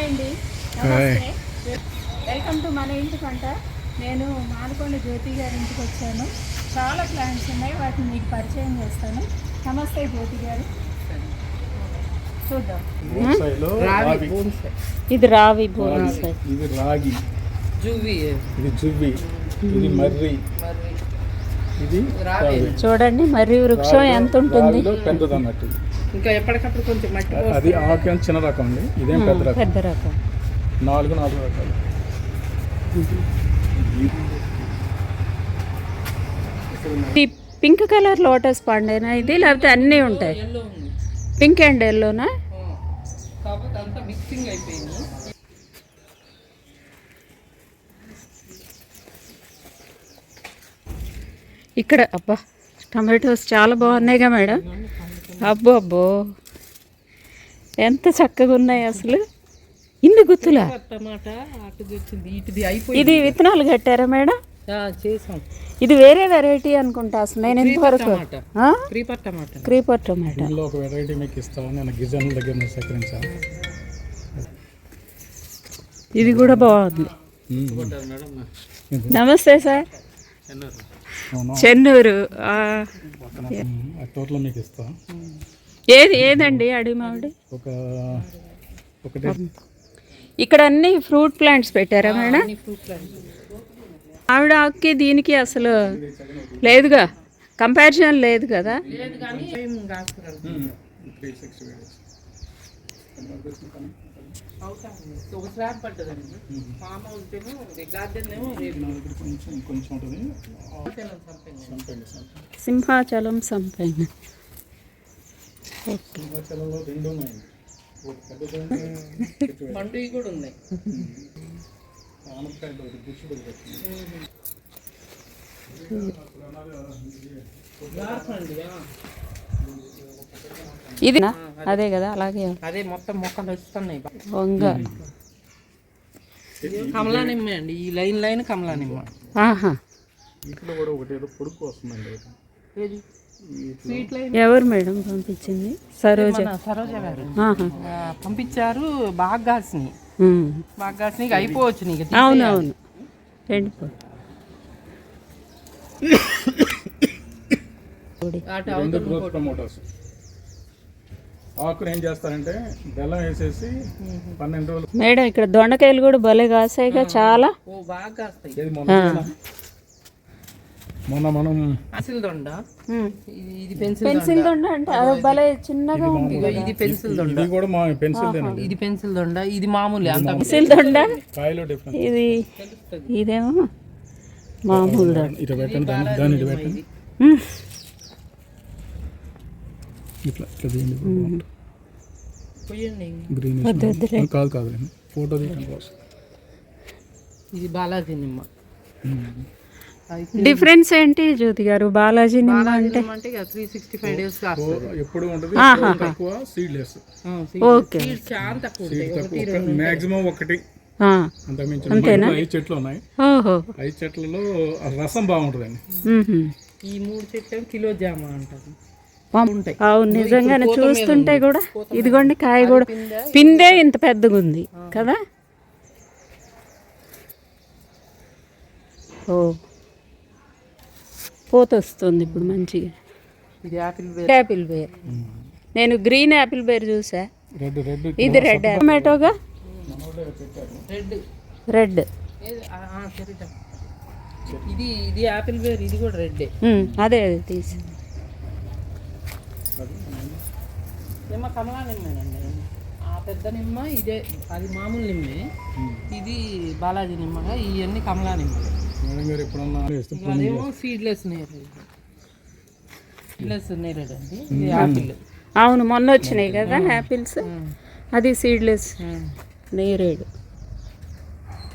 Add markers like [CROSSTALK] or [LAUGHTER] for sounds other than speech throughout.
Hi. అండి నమస్తే. Welcome to మన ఇంటి పంట. నేను మానకొండ జ్యోతి గారి ఇంటికి వచ్చాను. చాలా ప్లాంట్స్ ఉన్నాయి. వాటిని మీకు పరిచయం చేస్తాను. నమస్తే జ్యోతి గారు. చూద్దాం. ఇది రావి. ఇది రాగి. జువి ఇది జువ్వి. ఇది మర్రి. ఇది రావి. చూడండి మరి వృక్షం ఎంత ఉంటుంది. ఇంకా ఎప్పటికప్పుడు కొంచెం మట్టి అది ఆకు చిన్న రకం అండి. ఇదేం పెద్ద రకం. పెద్ద రకం. నాలుగు నాలుగు రకాలు. పింక్ కలర్ లోటస్ పండేనా ఇది? లేకపోతే అన్నీ ఉంటాయి? పింక్ అండ్ ఎల్లోనా ఆ. కాకపోతే అంతా మిక్సింగ్ అయిపోయింది. ఇక్కడ అబ్బా టమాటోస్ చాలా బాగున్నాయిగా మేడం. అబ్బో అబ్బో. ఎంత చక్కగా ఉన్నాయి అసలు. ఇన్ని గుత్తులా? టమాటా అటుది వచ్చింది ఇటుది అయిపోయింది. ఇది విత్తనాలు కట్టారా మేడం? ఆ, చేసాం. ఇది వేరే వెరైటీ అనుకుంటా అసలు. నేను ఇంతవరకు? Creeper tomato. Creeper tomato. ఇందులో ఒక వెరైటీ మీకు ఇస్తాను నేను గిజన్ దగ్గర నుంచి సేకరించాను. ఇది కూడా బాగుంది. నమస్తే సార్. చెన్నూరు టోటల్ మీకు ఇస్తాను ఏది ఏదండి అడిగి మామిడి? ఒక ఒకటి. ఇక్కడ అన్ని ఫ్రూట్ ప్లాంట్స్ పెట్టారా మేడం? ఆవిడ ఆకుకి దీనికి అసలు లేదుగా. కంపారిజన్ లేదు కదా? లేదు కానీ ఒక స్లాబ్ పడ్డదండి ఫామ్ హౌస్ ఏమో గార్డెన్ ఏమో రేపు కొంచెం కొంచెం ఉంటుంది. సింహాచలం సంపంగి. సింహాచలంలో రెండు ఉన్నాయండి. [LAUGHS] పండుగ కూడా ఉన్నాయి. ఆనపకాయ ఒకటి ఇది అదే కదా అలాగే. అదే మొత్తం మొక్కలు వస్తున్నాయి వంగ. కమలా నిమ్మ అండి ఈ లైన్ లైన్ కమలా నిమ్మ ఆహా. వీటిలో కూడా ఒకటి ఏదో పొడుకు వస్తుందండి ఏది? Sweet line? ఎవరు మేడం పంపించింది? సరోజ. సరోజ గారు? పంపించారు బాగా కాసినాయి. బాగా కాసినాయి అయిపోవచ్చు నీకు అవునవును. రెండు రెండు గ్రోత్ ప్రమోటర్స్. ఆకులు ఏం చేస్తారంటే బెల్లం వేసేసి పన్నెండు రోజులు మేడం ఇక్కడ దొండకాయలు కూడా భలే కాసాయిగా చాలా. మొన్న మనం అసలు దొండ. ఇది పెన్సిల్ పెన్సిల్ దొండ అంటే అది భలే చిన్నగా ఉంది. ఇది పెన్సిల్ దొండ. ఇది కూడా మా పెన్సిల్ ఇది పెన్సిల్ దొండ. ఇది మామూలు అంత పెన్సిల్ దొండ. కాయలో డిఫరెన్స్ ఇది ఇదేమో మామూలు దొండ ఇటు పెట్టండి దాన్ని దాన్ని ఇటు పెట్టండి. ఇట్లా ఇట్లా తీయండి గ్రీన్ కాదు కాదు ఫోటో ఇది బాలాజీ నిమ్మ. డిఫరెన్స్ ఏంటి జ్యోతి గారు? బాలాజీ నిమ్మ అంటే? అంటే త్రీ సిక్స్టీ ఫైవ్ డేస్ ఎప్పుడు ఉంటుంది. తక్కువ సీడ్లెస్ ఓకే. చాలా తక్కువ మాక్సిమం ఒకటి ఆ. అంత మించి ఐదు చెట్లు ఉన్నాయి. ఓహో. ఐదు చెట్లలో రసం బాగుంటుందండి. ఈ మూడు చెట్లు కిలో జామ అంటారు. అవును నిజంగానే చూస్తుంటే కూడా ఇదిగోండి కాయ కూడా. పిందే ఇంత పెద్దగా ఉంది కదా? ఓ. పోత వస్తుంది ఇప్పుడు మంచిగా. ఇది యాపిల్ బేర్ నేను గ్రీన్ యాపిల్ బేర్ చూసా. రెడ్ రెడ్ ఇది రెడ్ టొమాటోగా? రెడ్. ఇది ఇది యాపిల్ వేర్ ఇది కూడా రెడ్ అదే తీసి. నిమ్మ కమలా నిమ్మేనండి. ఆ పెద్ద నిమ్మ ఇదే అది మామూలు నిమ్మే. ఇది బాలాజీ నిమ్మగా ఇవన్నీ కమలా నిమ్మ. మేడం గారు ఎప్పుడన్నా వేస్తే అదేమో సీడ్లెస్ నేరేడు సీడ్లెస్ నేరేడు అండి ఇది యాపిల్ అవును మొన్న వచ్చినాయి కదా యాపిల్స్ అది సీడ్లెస్ నేరేడు.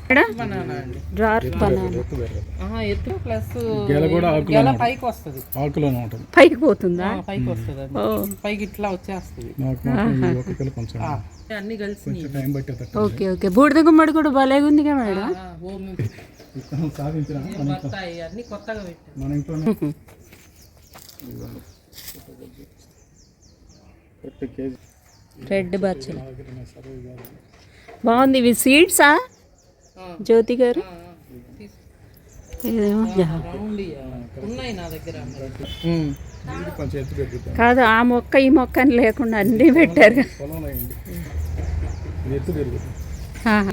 ఇక్కడ బనానా అండి. Dark banana. ఎత్తు ప్లస్ గెల కూడా ఆకులో గెల పైకి వస్తుంది. ఆకులోనే ఉంటుంది. పైకి పోతుందా? పైకి వస్తుంది పైకి ఇట్లా వచ్చేస్తుంది. అన్ని కలిసి ఓకే ఓకే. బూడిద గుమ్మడి కూడా మేడం. అన్ని కొత్తగా మన ఇంట్లోనే. ఎట్టు కేజీ రెడ్ కాదు బాగుంది ఇవి సీడ్సా? ఆ, జ్యోతి గారు? కాదు ఆ మొక్క ఈ మొక్క అని లేకుండా అన్నీ పెట్టారు.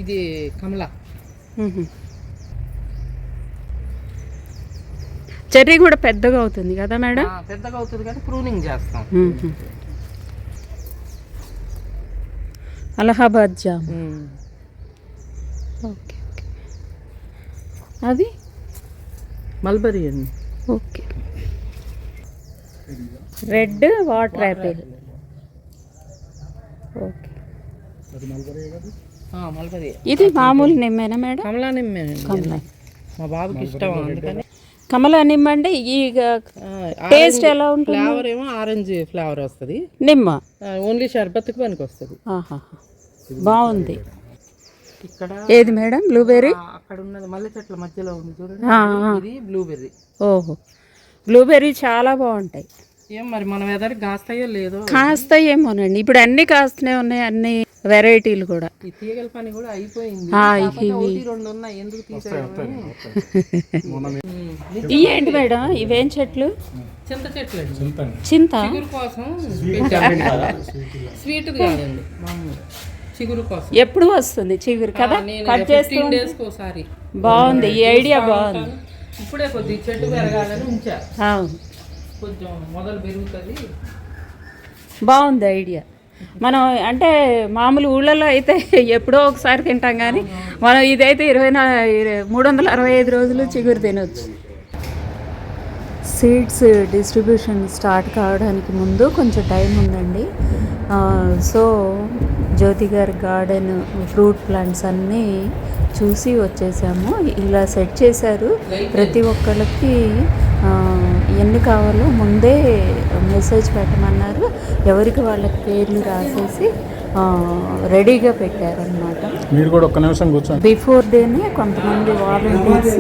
ఇది కమల. చెర్రీ కూడా పెద్దగా అవుతుంది కదా మేడం? ఆ, పెద్దగా అవుతుంది కానీ ప్రూనింగ్ చేస్తాం. అలహాబాద్ జామ్. ఓకే. అది? మల్బరీ అండి. Okay. Red water apple. Okay. అది నలభై కదా? ఆ, మల్బరీ. ఇది మామూలు నిమ్మేనా మేడం? కమలా నిమ్మేనండి కమల. మా బాబుకి ఇష్టం అందుకని. కమల నిమ్మ అంటే ఈ టేస్ట్ ఎలా ఉంటుంది? ఫ్లేవర్ ఏమో ఆరెంజ్ ఫ్లేవర్ వస్తుంది. నిమ్మ. ఓన్లీ షర్బత్కి పనికి వస్తుంది ఆహా బాగుంది ఏది మేడం? బ్లూబెర్రీ అక్కడ ఉన్నది మల్లె చెట్ల మధ్యలో ఉంది చూడండి. ఇది బ్లూబెర్రీ ఓహో. బ్లూబెర్రీ చాలా బాగుంటాయి. ఏం మరి మనం ఎదరికి కాస్తాయో లేదో? కాస్తాయి ఏమోనండి ఇప్పుడు అన్ని కాస్తూనే ఉన్నాయి అన్ని వెరైటీలు కూడా. ఈ తీగల పని కూడా అయిపోయింది. రెండు ఉన్నాయి. ఎందుకు తీసేయాలని ఇవి ఏంటి మేడం? ఇవేం చెట్లు? చింత చెట్లు చింత చిగురు కోసం స్వీట్ కాదండి చిగురు కోసం. ఎప్పుడు వస్తుంది చిగురు కదా? కట్ చేస్తూ ఒకసారి. బాగుంది ఈ ఐడియా బాగుంది. ఇప్పుడే కొద్ది చెట్టు పెరగాలని కొంచెం మొదలు పెరుగుతుంది. బాగుంది ఐడియా మనం అంటే మామూలు ఊళ్ళలో అయితే ఎప్పుడో ఒకసారి తింటాం కానీ మనం ఇదైతే ఇరవై మూడు వందల అరవై ఐదు రోజులు చిగురు తినొచ్చు. సీడ్స్ డిస్ట్రిబ్యూషన్ స్టార్ట్ కావడానికి ముందు కొంచెం టైం ఉందండి. సో జ్యోతి గారి గార్డెన్ ఫ్రూట్ ప్లాంట్స్ అన్నీ చూసి వచ్చేసాము. ఇలా సెట్ చేశారు. ప్రతి ఒక్కళ్ళకి ఆ, ఎన్ని కావాలో ముందే మెసేజ్ పెట్టమన్నారు. ఎవరికి వాళ్ళకి పేర్లు రాసేసి రెడీగా పెట్టారనమాట మీరు కూడా ఒక్క నిమిషం కూర్చోండి. బిఫోర్ డేనే కొంతమంది వాలంటీర్స్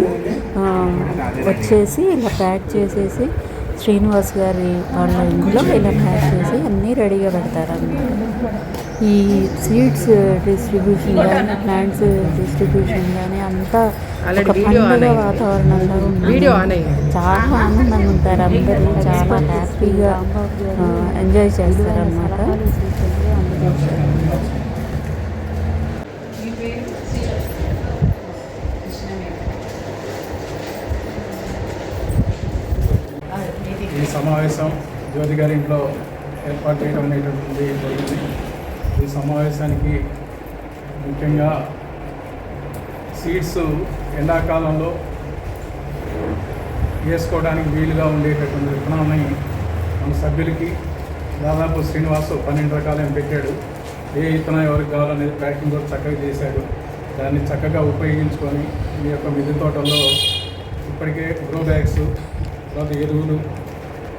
వచ్చేసి ఇలా ప్యాక్ చేసేసి శ్రీనివాస్ గారి వాళ్ళ ఇంట్లో ఇలా ప్యాక్ చేసి అన్నీ రెడీగా పెడతారన్నమాట. ఈ సీడ్స్ డిస్ట్రిబ్యూషన్ కానీ ప్లాంట్స్ డిస్ట్రిబ్యూషన్ కానీ అంతా ఒక పండుగ వాతావరణంలో చాలా ఆనందంగా ఉంటారు అందరూ చాలా హ్యాపీగా ఎంజాయ్ చేస్తారన్నమాట. సమావేశం జ్యోతి గారి ఇంట్లో ఏర్పాటు చేయడం అనేటటువంటి జరిగింది. ఈ సమావేశానికి ముఖ్యంగా సీడ్స్ ఎండాకాలంలో వేసుకోవడానికి వీలుగా ఉండేటటువంటి విత్తనాలని మన సభ్యులకి దాదాపు శ్రీనివాసు పన్నెండు రకాలను పెట్టాడు. ఏ విత్తనం ఎవరికి కావాలనేది ప్యాకింగ్ కూడా చక్కగా చేశాడు. దాన్ని చక్కగా ఉపయోగించుకొని ఈ యొక్క మిద్దె తోటల్లో ఇప్పటికే గ్రో బ్యాగ్స్ తర్వాత ఎరువులు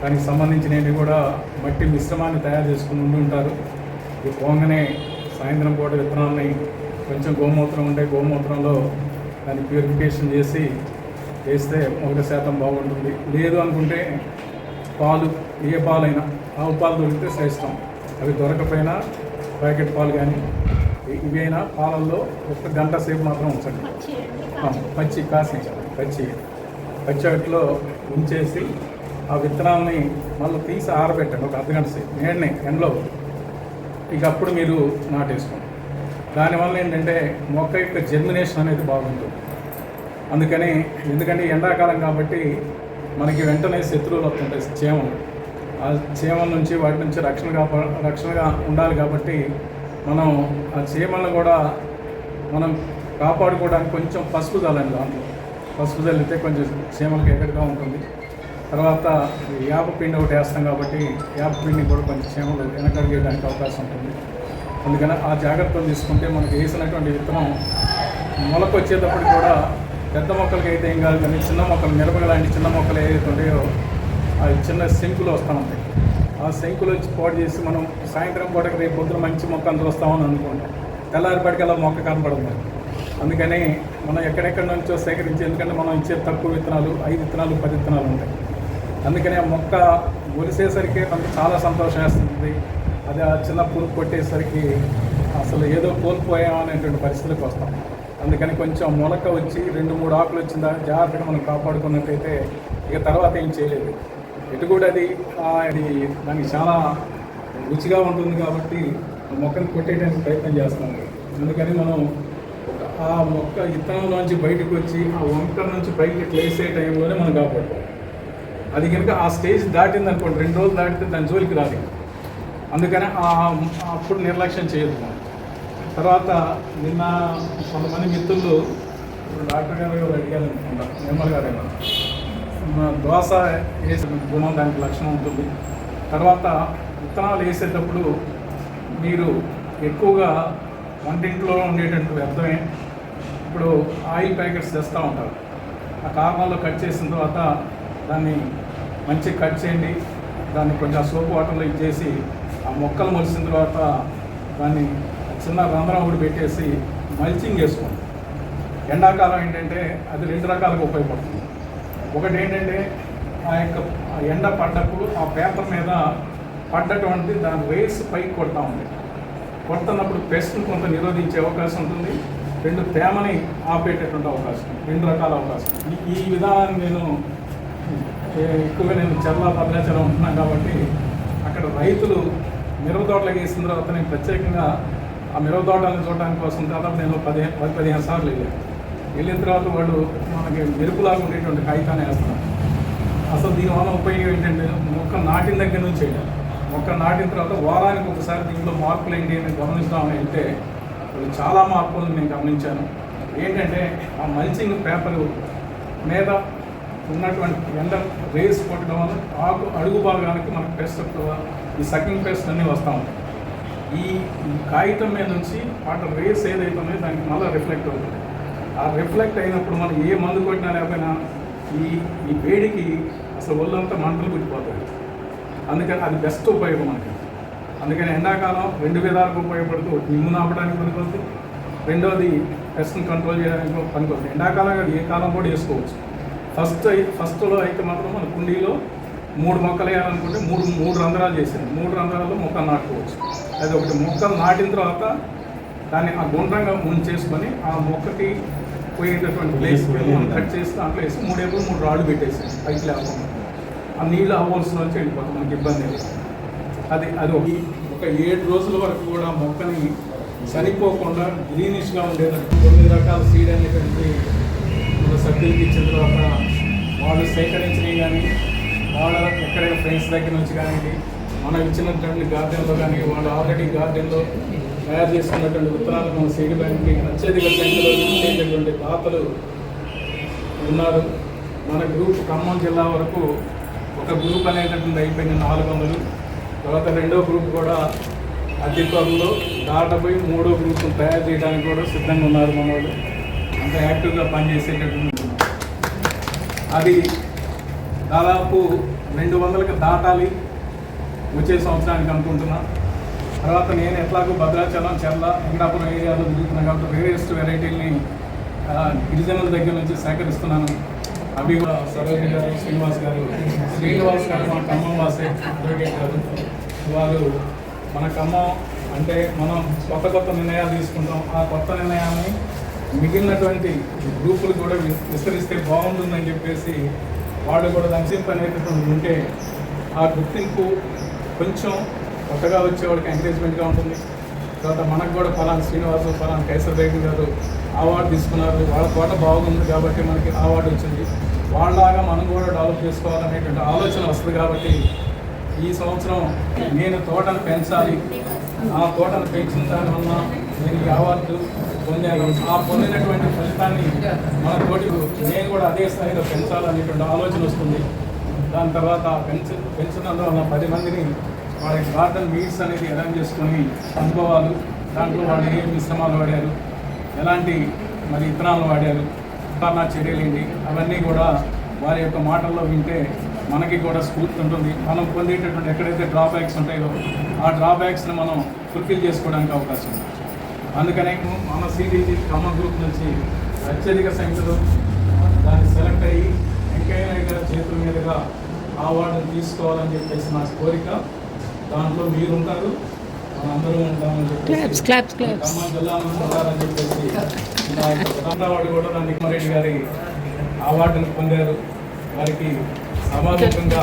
దానికి సంబంధించినవి కూడా మట్టి మిశ్రమాన్ని తయారు చేసుకుని ఉండి ఉంటారు. ఇది పోగానే సాయంత్రం పూట విత్తనాలని కొంచెం గోమూత్రం ఉంటే గోమూత్రంలో దాన్ని ప్యూరిఫికేషన్ చేసి వేస్తే ఒకటి శాతం బాగుంటుంది. లేదు అనుకుంటే పాలు ఏ పాలైనా ఆవు పాలు దొరికితే శ్రేష్టం అవి దొరకపోయినా ప్యాకెట్ పాలు కానీ ఇవైనా పాలల్లో ఒక గంట సేపు మాత్రం ఉంచండి. పచ్చి కాసి పచ్చి పచ్చట్లో ఉంచేసి ఆ విత్తనాలని మళ్ళీ తీసి ఆరబెట్టండి ఒక అర్ధగంట సేపు నేడనే ఎండలో. ఇక అప్పుడు మీరు నాటేసుకోండి దానివల్ల ఏంటంటే మొక్క యొక్క జర్మినేషన్ అనేది బాగుంటుంది. అందుకని ఎందుకంటే ఎండాకాలం కాబట్టి మనకి వెంటనే శత్రువులు వస్తుంటాయి చీమలు ఆ చీమల నుంచి వాటి నుంచి రక్షణ కాపా రక్షణగా ఉండాలి కాబట్టి మనం ఆ చీమలను కూడా మనం కాపాడుకోవడానికి కొంచెం పసుపు చల్లండి దాంట్లో. పసుపు చల్లితే కొంచెం చీమలకు ఎక్కడిగా ఉంటుంది. తర్వాత యాప పిండి ఒకటి వేస్తాం కాబట్టి యాప పిండిని కూడా కొంచెం చీమలు వెనకడిగేయడానికి అవకాశం ఉంటుంది. అందుకని ఆ జాగ్రత్తలు తీసుకుంటే మనకి వేసినటువంటి విత్తనం మొలకు వచ్చేటప్పుడు కూడా పెద్ద మొక్కలకి అయితే ఏం కాదు కానీ చిన్న మొక్కలు మిరపగ లాంటి చిన్న మొక్కలు ఏదైతే ఉంటాయో ఆ చిన్న శంకులు వస్తూ ఉంటాయి ఆ శంకులు వచ్చి పాడు చేసి మనం సాయంత్రం పూటకి రేపు పొద్దున మంచి మొక్క మొక్కను వస్తామని అనుకుంటాం తెల్లారిపాటికల్లా మొక్క కనపడుతుంది అందుకని మనం ఎక్కడెక్కడి నుంచో సేకరించి ఎందుకంటే మనం ఇచ్చే తక్కువ విత్తనాలు ఐదు విత్తనాలు పది విత్తనాలు ఉంటాయి. అందుకని ఆ మొక్క ఒలిసేసరికి మనకు చాలా సంతోషం వేస్తుంది అది ఆ చిన్న పురుగు కొట్టేసరికి అసలు ఏదో కోల్పోయాం అనేటువంటి పరిస్థితికి వస్తాం. అందుకని కొంచెం మొలక వచ్చి రెండు మూడు ఆకులు వచ్చిందా జాగ్రత్తగా మనం కాపాడుకున్నట్టయితే ఇక తర్వాత ఏం చేయలేదు. ఇటు కూడా అది అది దానికి చాలా రుచిగా ఉంటుంది కాబట్టి ఆ మొక్కను కొట్టేయడానికి ప్రయత్నం చేస్తాము అందుకని మనం ఆ మొక్క ఇత్తనంలోంచి బయటకు వచ్చి ఆ వంక నుంచి పైకి ఇట్లా వేసే టైంలోనే మనం కాపాడుకోవాలి. అది కనుక ఆ స్టేజ్ దాటింది అనుకోండి రెండు రోజులు దాటితే దాని జోలికి రాదు. అందుకని ఆ అప్పుడు నిర్లక్ష్యం చేయదు. తర్వాత నిన్న కొంతమంది మిత్రులు ఇప్పుడు డాక్టర్ గారు ఎవరు అడిగారు అనుకుంటా నిర్మల్ గారు దోశ వేసే గుణం దానికి లక్షణం ఉంటుంది. తర్వాత విత్తనాలు వేసేటప్పుడు మీరు ఎక్కువగా వంటింట్లో ఉండేటట్టు వ్యర్థమే. ఇప్పుడు ఆయిల్ ప్యాకెట్స్ తెస్తూ ఉంటారు. ఆ కార్నర్లో కట్ చేసిన తర్వాత దాన్ని మంచిగా కట్ చేయండి. దాన్ని కొంచెం సోపు వాటర్లో ఇచ్చేసి ఆ మొక్కలు మలిసిన తర్వాత దాన్ని చిన్న రంధ్రం ఒకటి పెట్టేసి మల్చింగ్ వేసుకోండి ఎండాకాలం ఏంటంటే అది రెండు రకాలుగా ఉపయోగపడుతుంది. ఒకటి ఏంటంటే ఆ యొక్క ఎండ పడ్డప్పుడు ఆ పేపర్ మీద పడ్డటువంటి దాని రేస్ పైకి కొడతా ఉంది కొడుతున్నప్పుడు పెస్ట్ని కొంత నిరోధించే అవకాశం ఉంటుంది. రెండు తేమని ఆపేటటువంటి అవకాశం రెండు రకాల అవకాశం. ఈ విధానాన్ని నేను ఎక్కువగా నేను చర్ల భద్రాచలం ఉంటున్నాను కాబట్టి అక్కడ రైతులు మిరవ తోటలకు వేసిన తర్వాత నేను ప్రత్యేకంగా ఆ మిరవ తోటలను చూడడానికి కోసం దాదాపు నేను పదిహేను పది పదిహేను సార్లు వెళ్ళాను. వెళ్ళిన తర్వాత వాళ్ళు మనకి మెరుపులాగా ఉండేటువంటి కాగితాన్ని వేస్తున్నారు. అసలు దీనివల్ల ఉపయోగం ఏంటంటే మొక్క నాటిన దగ్గర నుంచి వేయాలి మొక్క నాటిన తర్వాత వారానికి ఒకసారి దీంట్లో మార్పులు ఏంటి అని గమనిస్తామని వెళ్తే చాలా మార్పులను నేను గమనించాను. ఏంటంటే ఆ మల్చింగ్ పేపరు మీద ఉన్నటువంటి ఎండ రేస్ కొట్టడం వల్ల ఆకు అడుగు భాగానికి మనకు పెస్ట్ ఈ సకింగ్ పెస్ట్ అన్నీ వస్తూ ఉంటాయి. ఈ కాగితం మీద నుంచి వాటి రేస్ ఏదైతే ఉన్నాయో దానికి మళ్ళీ రిఫ్లెక్ట్ అవుతుంది. ఆ రిఫ్లెక్ట్ అయినప్పుడు మనం ఏ మందు కొట్టినా లేకపోయినా ఈ ఈ వేడికి అసలు ఒళ్ళంతా మంటలు పుట్టిపోతాయి అందుకని అది బెస్ట్ ఉపయోగం మనకి. అందుకని ఎండాకాలం రెండు విధాలకు ఉపయోగపడుతూ ఒకటి నిమ్ము నాపడానికి పనికొస్తుంది రెండోది పెస్ట్ని కంట్రోల్ చేయడానికి పనికొస్తుంది ఎండాకాలం ఏ కాలం కూడా వేసుకోవచ్చు. ఫస్ట్ ఫస్ట్లో అయితే మాత్రం మన కుండీలో మూడు మొక్కలు వేయాలనుకుంటే మూడు మూడు రంధ్రాలు చేసాను మూడు రంధ్రాల్లో మొక్కలు నాటుకోవచ్చు. అది ఒకటి మొక్కలు నాటిన తర్వాత దాన్ని ఆ గుండ్రంగా ముంచేసుకొని ఆ మొక్కకి పోయేటటువంటి ప్లేస్ మనం కట్ చేసి దాంట్లో వేసి మూడు ఏళ్ళు మూడు రాళ్ళు పెట్టేసి పైకి లేకుండా ఆ నీళ్ళు హోల్స్ నుంచి వెళ్ళిపోతుంది మనకి ఇబ్బంది లేదు. అది అది ఒక ఒక ఏడు రోజుల వరకు కూడా మొక్కని చనిపోకుండా గ్రీనిష్గా ఉండేటట్టు కొన్ని రకాల సీడ్ అనేటువంటి సభ్యులకి ఇచ్చిన తర్వాత వాళ్ళు సేకరించినవి కానీ వాళ్ళ ఎక్కడైనా ఫ్రెండ్స్ దగ్గర నుంచి కానివ్వండి మనం ఇచ్చినటువంటి గార్డెన్లో కానీ వాళ్ళు ఆల్రెడీ గార్డెన్లో తయారు చేసుకున్నటువంటి విత్తనాలు మన సీడ్ బ్యాంక్కి అత్యధిక సంఖ్యలో ఇచ్చేటటువంటి దాతలు ఉన్నారు. మన గ్రూప్ ఖమ్మం జిల్లా వరకు ఒక గ్రూప్ అనేటటువంటి అయిపోయింది నాలుగు వందలు. తర్వాత రెండో గ్రూప్ కూడా అతి త్వరలో దాటపోయి మూడో గ్రూప్ తయారు చేయడానికి కూడా సిద్ధంగా ఉన్నారు మన వాళ్ళు. అంత యాక్టివ్గా పనిచేసేటటువంటి అది దాదాపు రెండు వందలకు దాటాలి వచ్చే సంవత్సరానికి అనుకుంటున్నా. తర్వాత నేను ఎట్లాగో భద్రాచలం చెర్ల వెంకటాపురం ఏరియాలో తిరుగుతున్నాను కాబట్టి వేరియస్ట్ వెరైటీలని గిరిజనుల దగ్గర నుంచి సేకరిస్తున్నాను. అవి కూడా సరోజి గారు శ్రీనివాస్ గారు శ్రీనివాస్ గారు మన ఖమ్మం వాసే అడ్వకేట్ గారు. వారు మన ఖమ్మం అంటే మనం కొత్త కొత్త నిర్ణయాలు తీసుకుంటాం. ఆ కొత్త నిర్ణయాన్ని మిగిలినటువంటి గ్రూపులు కూడా విస్తరిస్తే బాగుంటుందని చెప్పేసి వాళ్ళు కూడా దంచింపు అనేటటువంటి ఉంటే ఆ గుర్తింపు కొంచెం కొత్తగా వచ్చేవాడికి ఎంకరేజ్మెంట్గా ఉంటుంది. తర్వాత మనకు కూడా ఫలానా శ్రీనివాసు ఫలానా కైసర్ రెడ్డి గారు అవార్డు తీసుకున్నారు. వాళ్ళ తోట బాగుంది కాబట్టి మనకి అవార్డు వచ్చింది. వాళ్ళలాగా మనం కూడా డెవలప్ చేసుకోవాలనేటువంటి ఆలోచన వస్తుంది కాబట్టి ఈ సంవత్సరం నేను తోటను పెంచాలి. ఆ తోటను పెంచిన దానివల్ల నేను ఈ అవార్డు పొందాను. ఆ పొందినటువంటి ఫలితాన్ని మన తోటి నేను కూడా అదే స్థాయిలో పెంచాలనేటువంటి ఆలోచన వస్తుంది. దాని తర్వాత పెంచ ఉన్న పది మందిని వాళ్ళ గార్డెన్ మీట్స్ అనేది అరేంజ్ చేసుకొని అనుభవాలు దాంట్లో వాళ్ళు ఏ మిశ్రమాలు వాడారు ఎలాంటి మరి ఇత్తనాలు వాడారు ఉత్పన్న చర్యలు ఏంటి అవన్నీ కూడా వారి యొక్క మాటల్లో వింటే మనకి కూడా స్ఫూర్తి ఉంటుంది. మనం పొందేటటువంటి ఎక్కడైతే డ్రాబ్యాక్స్ ఉంటాయో ఆ డ్రాబ్యాక్స్ని మనం ఫుల్ఫిల్ చేసుకోవడానికి అవకాశం ఉంది. అందుకనే మన సిటీజీ ఖమ్మం గ్రూప్ నుంచి అత్యధిక సంఖ్యలో దాన్ని సెలెక్ట్ అయ్యి వెంకయ్య నాయుడు గారి చేతుల మీదుగా అవార్డును తీసుకోవాలని చెప్పేసి నా కోరిక. దాంట్లో మీరుంటారు మనందరూ ఉంటామని చెప్పేసి ఖమ్మం జిల్లా నుంచి ఉన్నారని చెప్పేసి మా యొక్క కూడా నందికుమారెడ్డి గారి అవార్డును పొందారు. వారికి సమాజంగా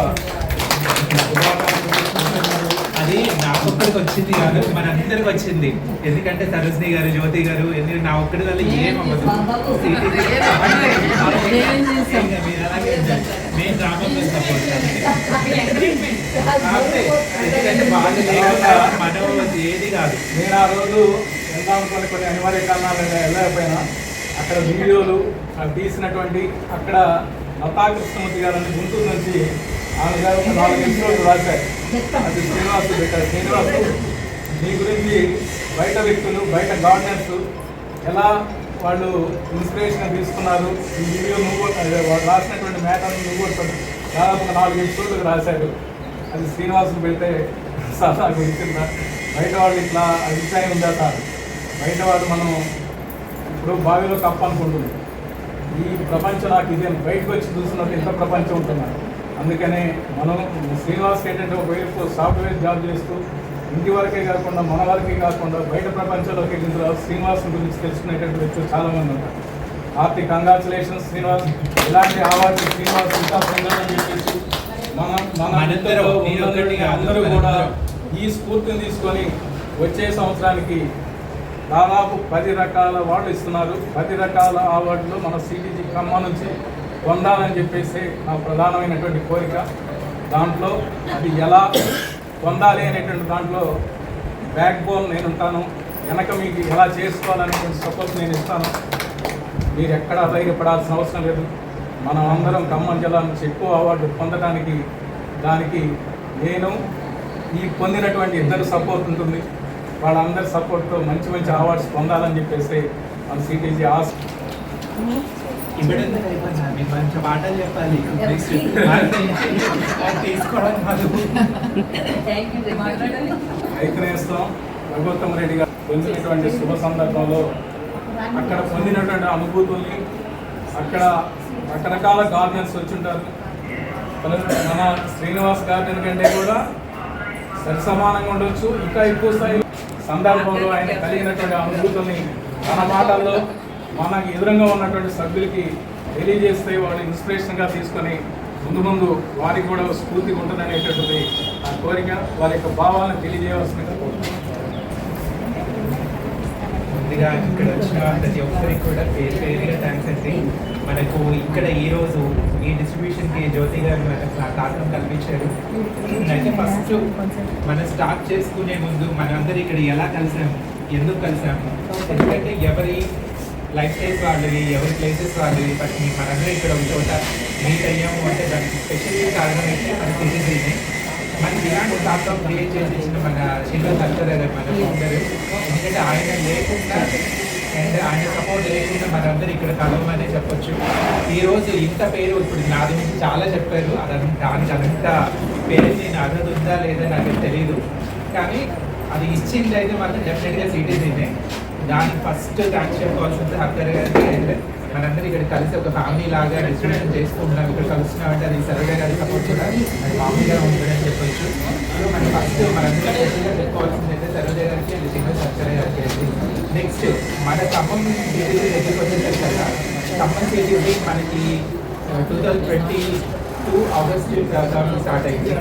అది నా ఒక్కడికి వచ్చింది కాదు మన అందరికి వచ్చింది. ఎందుకంటే సరోజిని గారు జ్యోతి గారు ఎందుకంటే నా ఒక్కడి వల్ల ఏం అవ్వదు. డ్రామాలో సపోర్ట్ [LAUGHS] ఎందుకంటే వాళ్ళు లేకుండా మనం ఏది కాదు. నేను ఆ రోజు వెళ్దామనుకున్న కొన్ని అనివార్య కారణాలు వెళ్ళకపోయినా అక్కడ వీడియోలు తీసినటువంటి అక్కడ లతా కృష్ణమూర్తి గారు అని గుంటూరు నుంచి ఆమె గారు నాలుగు ఎపిసోడ్లు రాశారు. అది శ్రీనివాసు పెట్టారు శ్రీనివాసు నీ గురించి బయట వ్యక్తులు బయట గవర్నెన్స్ ఎలా వాళ్ళు ఇన్స్పిరేషన్ తీసుకున్నారు ఈ వీడియో నువ్వు వాళ్ళు రాసినటువంటి మ్యాటర్ నువ్వు దాదాపు నాలుగు ఎపిసోడ్లు రాశారు అది శ్రీనివాసులు పెడితే సరదా గుర్తుందా బయట వాళ్ళు ఇట్లా అభిప్రాయం ఉందా సార్ బయట వాళ్ళు మనం ఇప్పుడు బావిలో కప్పనుకుంటుంది ఈ ప్రపంచం నాకు ఇదే. బయటకు వచ్చి చూస్తున్నట్టు ఎంత ప్రపంచం ఉంటున్నారు అందుకనే మనం శ్రీనివాస్కి ఏంటంటే ఒకవైపు సాఫ్ట్వేర్ జాబ్ చేస్తూ ఇంటి వరకే కాకుండా మన వరకే కాకుండా బయట ప్రపంచంలోకి వెళ్ళిన తర్వాత శ్రీనివాస్ గురించి తెలుసుకునేటువంటి వ్యక్తులు చాలామంది ఉంటారు. Hearty congratulations Srinivas. ఇలాంటి అవార్డు శ్రీనివాస్ ఇంకా పొందాలని చెప్పేసి మన మన అందరూ కూడా. ఈ స్ఫూర్తిని తీసుకొని వచ్చే సంవత్సరానికి దాదాపు పది రకాల అవార్డు ఇస్తున్నారు. పది రకాల అవార్డులు మన సిటీజీ ఖమ్మం నుంచి పొందాలని చెప్పేసి నా ప్రధానమైనటువంటి కోరిక. దాంట్లో అది ఎలా పొందాలి అనేటువంటి దాంట్లో బ్యాక్ బోన్ నేను ఉంటాను వెనక మీకు ఎలా చేసుకోవాలనేటువంటి సపోర్ట్ నేను ఇస్తాను మీరు ఎక్కడా ధైర్యపడాల్సిన అవసరం లేదు. మనం అందరం ఖమ్మం జిల్లా నుంచి ఎక్కువ అవార్డు పొందడానికి దానికి నేను ఈ పొందినటువంటి ఇద్దరు సపోర్ట్ ఉంటుంది. వాళ్ళందరి సపోర్ట్తో మంచి మంచి అవార్డ్స్ పొందాలని చెప్పేసి మన సిటీజీ ఆశ మంచి మాటలు చెప్పాలి తీసుకోవడం కాదు ఐక్యనేస్తాం రెడ్డి గారు పొందినటువంటి శుభ సందర్భంలో అక్కడ పొందినటువంటి అనుభూతుల్ని అక్కడ రకరకాల గార్డెన్స్ వచ్చుంటారు. మన- మన శ్రీనివాస్ గార్డెన్ కంటే కూడా సరి సమానంగా ఉండొచ్చు. ఇంకా ఎక్కువ స్థాయి సందర్భంలో ఆయన కలిగినటువంటి అనుభూతుల్ని మన మాటల్లో మనకి ఎదురుగా ఉన్నటువంటి సభ్యులకి తెలియజేస్తే వాళ్ళు ఇన్స్పిరేషన్గా తీసుకొని ముందు ముందు వారికి కూడా స్ఫూర్తిగా ఉంటుందనేటటువంటి ఆ కోరిక వారి యొక్క భావాలను తెలియజేయవలసిందిగా కోరుతున్నాను ముందుగా ఇక్కడ వచ్చిన ప్రతి ఒక్కరికి కూడా పేరు పేరుగా థ్యాంక్స్ అండి. మనకు ఇక్కడ ఈరోజు ఈ డిస్ట్రిబ్యూషన్కి జ్యోతి గారు మనకు తాకం కల్పించారు. అయితే ఫస్ట్ మనం స్టార్ట్ చేసుకునే ముందు మనందరూ ఇక్కడ ఎలా కలిసాము ఎందుకు కలిసాము ఎందుకంటే ఎవరి లైఫ్ స్టైల్స్ వాళ్ళవి ఎవరి ప్లేసెస్ వాళ్ళవి బట్ మనందరూ ఇక్కడ ఒక చోట మీట్ అయ్యాము అంటే దానికి స్పెషల్ కారణం అయితే మన సిటీజీనే మనకి ఇలాంటి ప్లాట్ఫామ్ క్రియేట్ చేసి ఇచ్చిన మన శిల్వ అక్షర మన ఫౌండర్ ఎందుకంటే ఆయన లేకుండా అండ్ ఆయన సపోర్ట్ లేకుండా మనందరూ ఇక్కడ కలవమనే చెప్పొచ్చు. ఈరోజు ఇంత పేరు ఇప్పుడు నా గురించి చాలా చెప్పారు. అదంతా దానికి అదంత పేరు నేను అర్హత ఉందా లేదా నాకు తెలియదు కానీ అది ఇచ్చింది అయితే మాత్రం డెఫినెట్గా సిటీజీనే దాని ఫస్ట్ థ్యాంక్స్ చెప్పుకోవాల్సింది అక్కర్ గారికి అండ్ మనందరూ ఇక్కడ కలిసి ఒక ఫ్యామిలీ లాగా డిస్ట్రిబ్యూషన్ చేసుకుంటున్నాం ఇక్కడ కలుస్తున్నామంటే అది సరదా గారి సపోర్ట్ కూడా అది మామూలుగా ఉంటుందని చెప్పొచ్చు. సో మన ఫస్ట్ మనందరం స్పెషల్గా చెప్పుకోవాల్సింది అయితే సరోజ గారికి అండ్ సింగర్ సత్యరాయ్ గారికి అండి. నెక్స్ట్ మన ఖమ్మం సిటీజీ దగ్గరికి వచ్చేసరికి కదా ఖమ్మం సిటీజీ మనకి two thousand twenty two August start అయింది.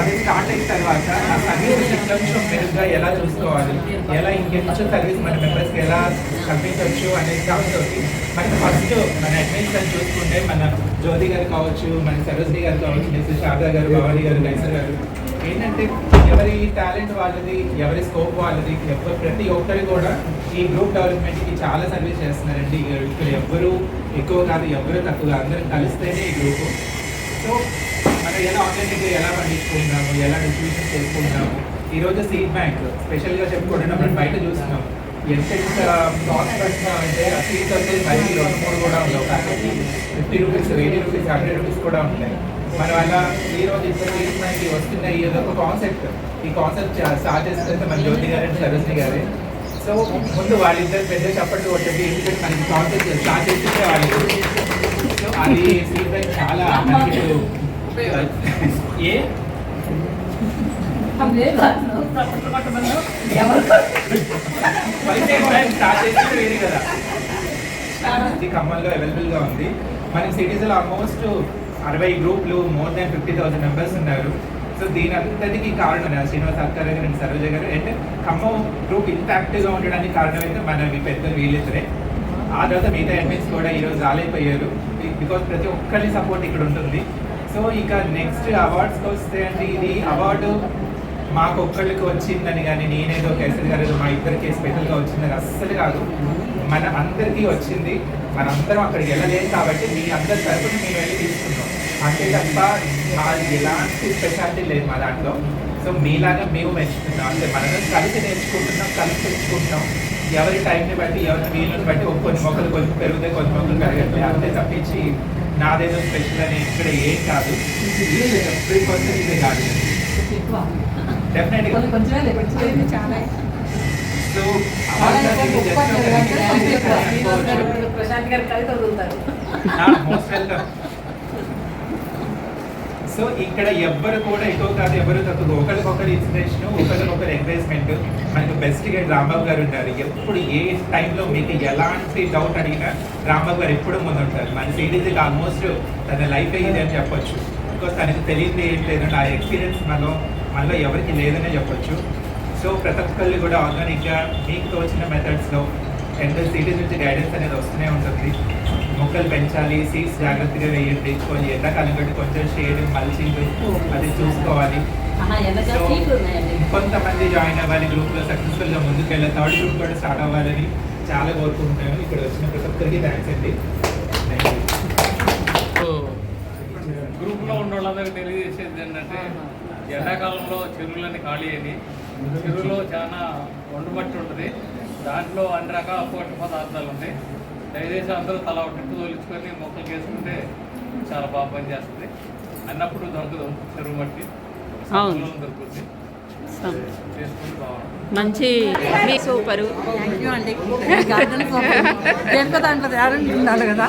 అది స్టార్ట్ అయిన తర్వాత ఆ సర్వీస్ కొంచెం మెరుగ్గా ఎలా చూసుకోవాలి? ఎలా ఇంకెంచెం సర్వీస్ మన మెంబర్స్కి ఎలా కల్పించవచ్చు అనే దాంతో మనకి ఫస్ట్ మన అడ్మిషన్ చూసుకుంటే మన జ్యోతి గారు కావచ్చు మన సరోజిని గారు కావచ్చు నెక్స్ట్ శారదా గారు భవానీ గారు నైసర్ గారు ఏంటంటే ఎవరి టాలెంట్ వాళ్ళది ఎవరి స్కోప్ వాళ్ళది ఎవరు ప్రతి ఒక్కరు కూడా ఈ గ్రూప్ డెవలప్మెంట్కి చాలా సర్వీస్ చేస్తున్నారండి. ఇక్కడ ఎవ్వరు ఎక్కువ కాదు ఎవరు తక్కువ అందరం కలిస్తేనే ఈ గ్రూప్. సో మనం ఎలా ఆర్గానిక్ ఎలా పండించుకుంటాము ఎలా డిస్ట్రిబ్యూషన్ చేసుకుంటాము ఈరోజు సీడ్ బ్యాంక్ స్పెషల్గా చెప్పుకోవడం మనం బయట చూస్తున్నాం. ఎంత ఎంత అంటే సీడ్స్ వచ్చేసి బయట రెండు మూడు కూడా ఉండవు కాబట్టి fifty rupees eighty rupees hundred rupees కూడా ఉంటాయి మనం అలా ఈ రోజు ఇంత సీడ్ బ్యాంక్ వస్తున్నాయి ఇది ఒక కాన్సెప్ట్ ఈ కాన్సెప్ట్ స్టార్ట్ చేస్తుంటే మన జ్యోతి గారు సరస్వతి గారే సో ముందు వాళ్ళిద్దరు పెద్ద చప్పట్లు కొట్టండి ఎందుకంటే మనకి స్టార్ట్ చేస్తుంటే వాళ్ళు. సో అది ఫీడ్బ్యాక్ చాలా మనకి ఏ? స్టార్ట్ చేసి వేరే కదా. ఇది ఖమ్మంలో అవైలబుల్గా ఉంది. మనకి సిటీస్లో ఆల్మోస్ట్ అరవై గ్రూప్లు more than fifty thousand members ఉన్నారు. సో దీని అంతటికి కారణం శ్రీనివాస్ అక్క గారు అండ్ సరోజ గారు. అండ్ ఖమ్మం గ్రూప్ ఇంత ఉండడానికి కారణం అయితే మన మీ పెద్ద వీళ్ళిద్దరే. ఆ తర్వాత మిగతా అడ్మిన్స్ కూడా ఈరోజు రాలేకపోయారు. బికాస్ ప్రతి ఒక్కరి సపోర్ట్ ఇక్కడ ఉంటుంది. సో ఇక నెక్స్ట్ అవార్డ్స్కి వస్తే అంటే ఇది అవార్డు మాకు ఒక్కళ్ళకి వచ్చిందని కానీ నేనేదో కేసరి గారు ఏదో మా ఇద్దరికి స్పెషల్గా వచ్చిందని అస్సలు కాదు. మన అందరికీ వచ్చింది. మనందరం అక్కడికి వెళ్ళలేదు కాబట్టి మీ అందరి తరఫున మేము వెళ్ళి తీసుకున్నాం. అంతే తప్ప మా ఎలాంటి స్పెషాలిటీ లేదు మా దాంట్లో. సో మీలాగా మేము మెచ్చుకున్నాం అంటే మనం కలిసి నేర్చుకుంటున్నాం కలిసి తెచ్చుకుంటున్నాం ఎవరి టైంని బట్టి ఎవరి వీలుని బట్టి ఒక కొన్ని మొక్కలు కొంచెం పెరుగుతాయి కొన్ని మొక్కలు పెరగట్లేదు అంతే తప్పించి నాదేదో స్పెషల్ అని ఇక్కడ ఏం కాదు. పర్సన్ ఇదే కాదు. డెఫినెట్గా సో మోస్ట్ వెల్కమ్ సో ఇక్కడ ఎవ్వరు కూడా ఎక్కువ కాదు ఎవరు తక్కువ ఒకరికొకరు ఇన్స్పిరేషన్ ఒకరికొకరు ఎంకరేజ్మెంట్ మనకు బెస్ట్ గైడ్ రాంబాబు గారు ఉంటారు. ఎప్పుడు ఏ టైంలో మీకు ఎలాంటి డౌట్ అడిగినా రాంబాబు గారు ఎప్పుడు ముందు ఉంటారు మన సిరీస్కి ఆల్మోస్ట్ తన లైఫ్ ఇది అని చెప్పొచ్చు. బికాస్ తనకు తెలియదు ఏం ఆ ఎక్స్పీరియన్స్ మనలో మనలో ఎవరికి లేదనే చెప్పొచ్చు. సో ప్రతి ఒక్కళ్ళు కూడా ఆర్గానిక్గా మీకు తోచిన మెథడ్స్లో ఎంత సిటీస్ నుంచి గైడెన్స్ అనేది వస్తూనే ఉంటుంది. మొక్కలు పెంచాలి సీడ్స్ జాగ్రత్తగా వేయండి కొంచెం ఎండాకాలం కాబట్టి కొంచెం షేడ్ మల్చింగ్ అది చూసుకోవాలి. కొంతమంది జాయిన్ అవ్వాలి గ్రూప్లో సక్సెస్ఫుల్గా ముందుకు వెళ్ళాలి థర్డ్ గ్రూప్ కూడా స్టార్ట్ అవ్వాలని చాలా కోరుకుంటున్నాను ఇక్కడ వచ్చిన ప్రతి ఒక్కరికి థ్యాంక్స్ అండి. గ్రూప్లో ఉన్న వాళ్ళందరికీ తెలియజేసేది ఏంటంటే ఎండాకాలంలో చెరువులన్నీ ఖాళీ అయ్యి చెరువులో చాలా వండుమట్టి ఉంటుంది. దాంట్లో అన్ని రకాల పోషక పదార్థాలు ఉంటాయి. దయచేసి అందరూ తల ఒక టిప్పు తోలుచుకొని మొక్కలు వేసుకుంటే చాలా బాగా పనిచేస్తుంది. అన్నప్పుడు దొరకదు చెరువు మట్టి దొరుకుతుంది. మంచి సూపరు. దేనికో దాంట్లో ఉండాలి కదా.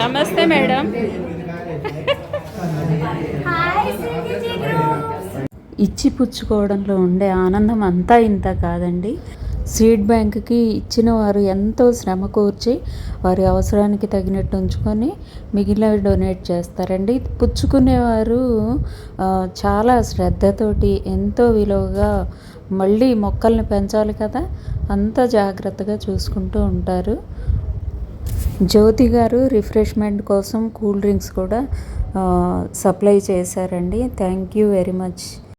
నమస్తే మేడం. ఇచ్చి పుచ్చుకోవడంలో ఉండే ఆనందం అంతా ఇంత కాదండి. సీడ్ బ్యాంక్కి ఇచ్చిన వారు ఎంతో శ్రమ కూర్చి వారి అవసరానికి తగినట్టు ఉంచుకొని మిగిలినవి డొనేట్ చేస్తారండి. పుచ్చుకునేవారు చాలా శ్రద్ధతోటి ఎంతో విలువగా మళ్ళీ మొక్కల్ని పెంచాలి కదా? అంత జాగ్రత్తగా చూసుకుంటూ ఉంటారు. జ్యోతి గారు రిఫ్రెష్మెంట్ కోసం కూల్ డ్రింక్స్ కూడా సప్లై చేశారండి. Thank you very much.